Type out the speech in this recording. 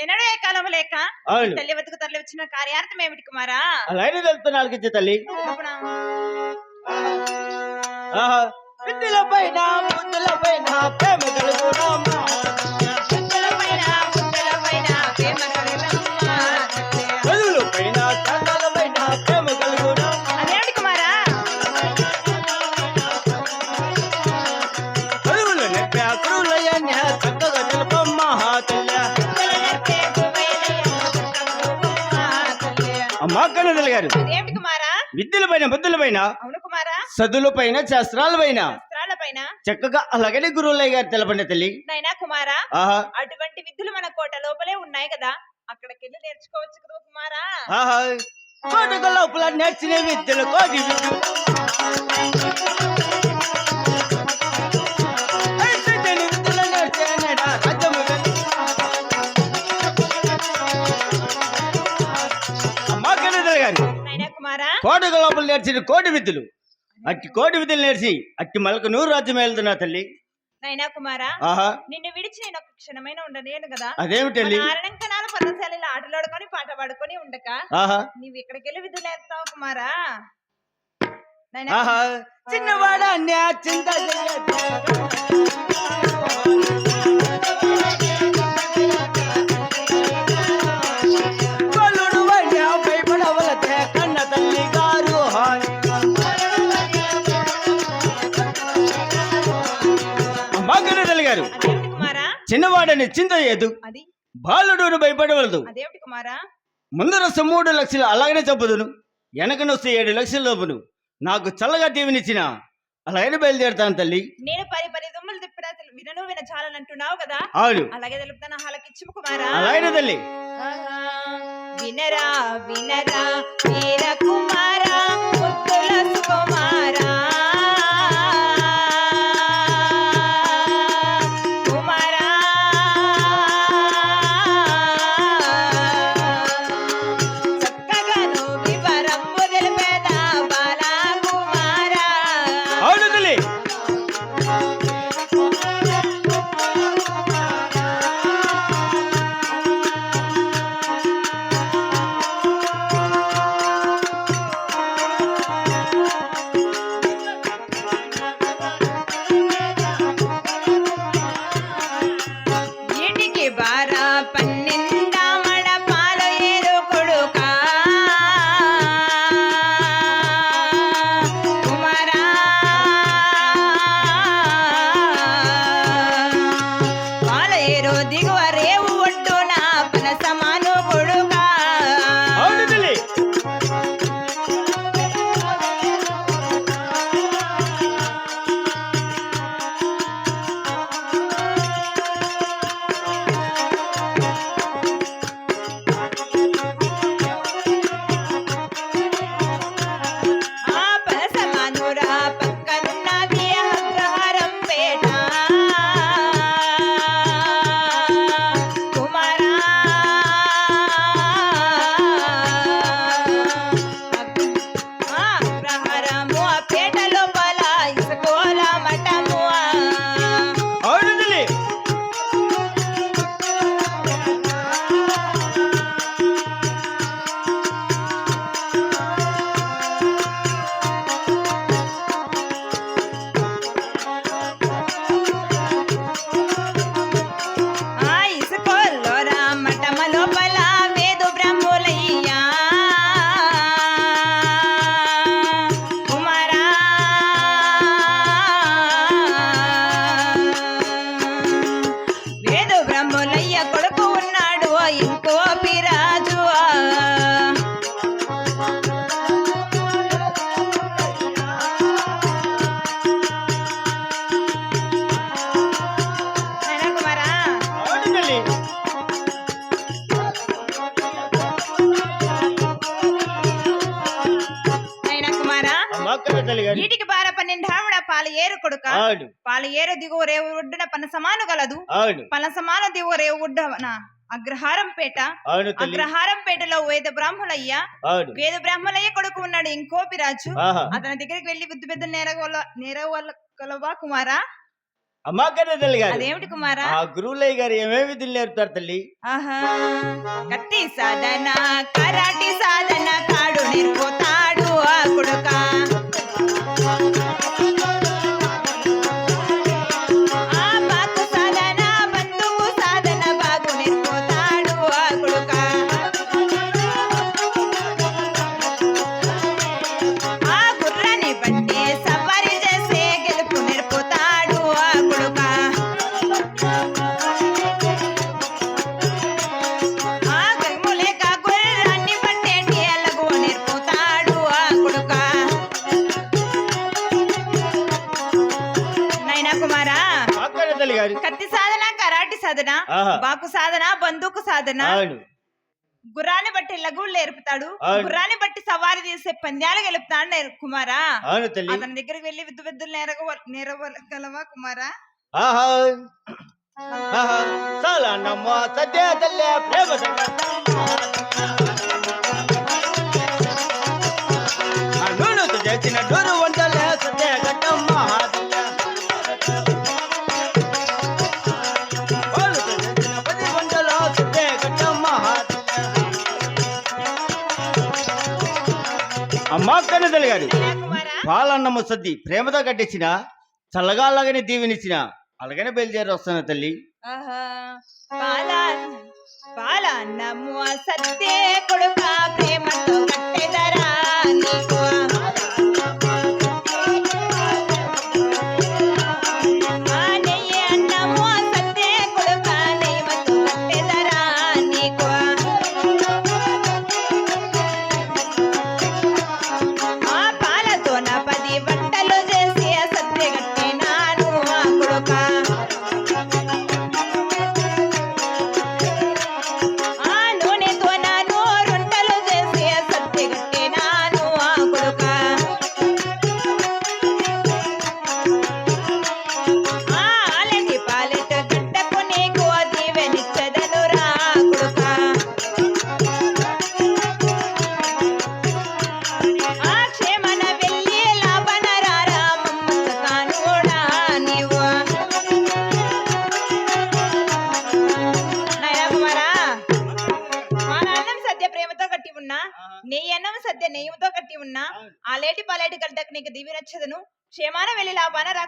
ఎన్నడూ ఏ లేక అవును. తల్లి వద్దకు తరలి వచ్చిన కార్యార్థం ఏమిటి కుమారా? అలాగే తెలుపుతున్నా ఆలకించే తల్లి. విద్యుల పైన ముద్దుల పైన ప్రేమ కలుగునమ్మా. ముద్దలపైన, ముద్దలపైన ప్రేమ కలగలమ్మా. చదువుల పైన చందాల పైన ప్రేమ కలుగునమ్మా. అదేమిటి కుమారా చదువులు నెప్పే అక్రులయన్య చక్కగా తెలుపమ్మా తల్లి ముద్దల నెప్పే గువ్వెలయ్య, చక్కగా తల్లి. అమ్మా కన్నదల్ గారు విద్యుల పైన బుద్ధుల పైన చదువుల పైన శాస్త్రాల పైన చక్కగా అలాగనే గురువులయ్య గారు తెలపండి తల్లి. నైనా కుమారా అటువంటి విద్యలు మన కోట లోపలే ఉన్నాయి కదా. అక్కడికి వెళ్ళి నేర్చుకోవచ్చు కదా కుమారా. కోటక లోపల నేర్చిన విద్యలు కోటి విద్యలు. లోపల నేర్చిన కోటి విద్యలు. అట్టి కోటి విద్యలు నేర్చి అట్టి మలక నూరు రాజ్యం వెళ్తున్నా తల్లి. నైనా కుమారా ఆహా. నిన్ను విడిచి నేను ఒక క్షణమైన ఉండలేను కదా. అదేమిటల్లి ఆరణంకనాలు పర్ణశాలలో ఆటలాడుకొని పాట పాడుకొని ఉండక. ఆహా. నీవు ఇక్కడికి వెళ్ళి విధులు కుమారా? నైనా ఆహా. చిన్నవాడ చింత గారు. చిన్నవాడని చింత చేయదు. అది? బాలుడును భయపడవలదు. ముందర మూడు లక్షలు అలాగనే చంపుదును వెనకనొస్తే ఏడు లక్షలు లోపును. నాకు చల్లగా దీవెనిచ్చిన అలాగనే బయలుదేరుతాను తల్లి. నేను పరి పరి దుమ్ములు తిప్పినా వినను వినచాలనంటున్నావు కదా? అవును. అలాగే తెలుపుతాను హలకిచ్చుము కుమారా. అలాగనే తల్లి. వినరా వినరా వీర కుమారా కుమారా रे కొడుక అవును. పాల ఏరు దిగువ రేవు ఒడ్డున పనసమాను గలదు. పనసమాన దిగువ రేవు ఒడ్డున అగ్రహారం పేట. అవును తల్లి. అగ్రహారం పేటలో వేద బ్రాహ్మణయ్య. అవును. వేద బ్రాహ్మణయ్య కొడుకు ఉన్నాడు ఇంకోపి రాజు అతని దగ్గరికి వెళ్ళి బుద్ధి పెద్ద నేరగొల నేరగొలవా కుమారా? అమ్మా తల్లి గారు. అదేమిటి కుమారా? ఆ గురువులయ్య గారు ఏమేమి విధులు నేర్పుతారు తల్లి? ఆహా. కత్తి సాధన కరాటి సాధన కాడు నేర్పుతాడు ఆ కొడుక. సాధన బందూకు సాధన. అవును. గుర్రాన్ని బట్టి లఘువులు నేర్పుతాడు. గుర్రాన్ని బట్టి సవారి చేసే పంద్యాలు గెలుపుతాడు నేర్- కుమారా. అవును తల్లి. అతని దగ్గరికి వెళ్ళి విద్దు విద్దులు నేరగ నేరగలవా కుమారా? చాలా నమ్మ సత్య తల్లి ప్రేమ నూనెతో చేసిన డోరు అమ్మా కన్నదల్లి గారు. నైనా కుమారా పాలన్నమ్మ సద్ది ప్రేమతో కట్టించిన చల్లగా అలాగనే దీవెనిచ్చిన అలాగనే బయలుదేరి వస్తాను తల్లి. ఆహా. పాల- పాలన్నము సత్తే కొడుక ప్రేమతో నెయ్యితో కట్టి ఉన్నా ఆ లేటి పాలేటి గడ్డకు నీకు దివి నచ్చదును? క్షేమాన వెళ్ళి లాభాన రా